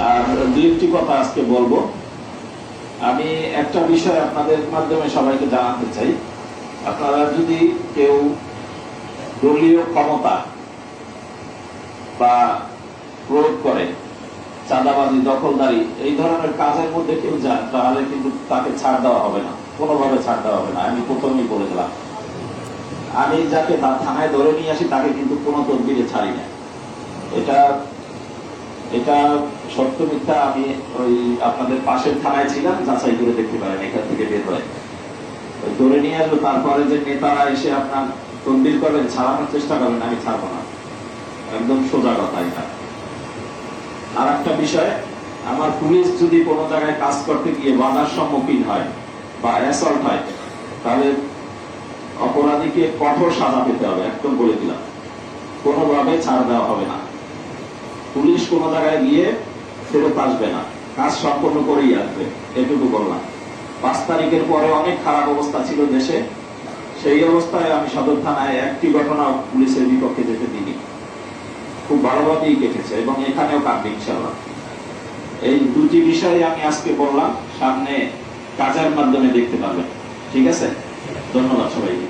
আর দুই একটি কথা আজকে বলব। আমি একটা বিষয় আপনাদের মাধ্যমে সবাইকে জানাতে চাই। আপনারা যদি কেউ দলীয় ক্ষমতা বা প্রয়োগ করে, চাঁদাবাজি, দখলদারি, এই ধরনের কাজের মধ্যে কেউ যায়, তাহলে কিন্তু তাকে ছাড় দেওয়া হবে না। কোনোভাবে ছাড় দেওয়া হবে না। আমি প্রথমেই বলে দিলাম। আমি যাকে তার থানায় ধরে নিয়ে আসি, তাকে কিন্তু কোনো তদবিরে ছাড়ি না। এটা এটা সত্য মিথ্যা আমি ওই আপনাদের পাশের থানায় ছিলাম, যাচাই করে দেখতে পারেন, এখান থেকে বের হয়। ধরে নিয়ে আসব, তারপরে যে নেতারা এসে আপনার তদবির করবেন, ছাড়ানোর চেষ্টা করবেন, আমি ছাড়বো না। একদম সোজা কথা এটা। আর একটা বিষয়, আমার পুলিশ যদি কোনো জায়গায় কাজ করতে গিয়ে বাধার সম্মুখীন হয় বা অ্যাসল্ট হয়, তাহলে অপরাধীকে কঠোর সাজা পেতে হবে, একদম বলে দিলাম। কোনোভাবে ছাড় দেওয়া হবে না। পুলিশ কোনো জায়গায় গিয়ে ফেরত আসবে না। কাজ সম্পন্ন করেই আসবে। এটুকু বললাম। পাঁচ তারিখের পরে অনেক খারাপ অবস্থা ছিল দেশে। সেই অবস্থায় আমি সদর থানায় একটি ঘটনা পুলিশের বিপক্ষে যেতে দিইনি। খুব ভালোভাবেই কেটেছে এবং এখানেও কাটবে ইনশাল্লাহ এই দুটি বিষয়ে আমি আজকে বললাম। সামনে কাজের মাধ্যমে দেখতে পাবেন ঠিক আছে? ধন্যবাদ সবাইকে।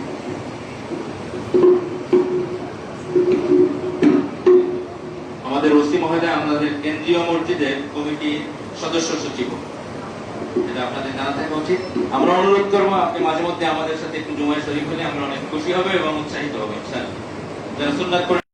মহোদয়, আমাদের কেন্দ্রীয় মসজিদের কমিটি সদস্য সচিব। এটা আপনাদের জানা থাকা উচিত আমরা অনুরোধ করব, আপনি মাঝে মধ্যে আমাদের সাথে একটু জমায় শরীফ হলে আমরা অনেক খুশি হবে এবং উৎসাহিত হবে স্যার যারা করে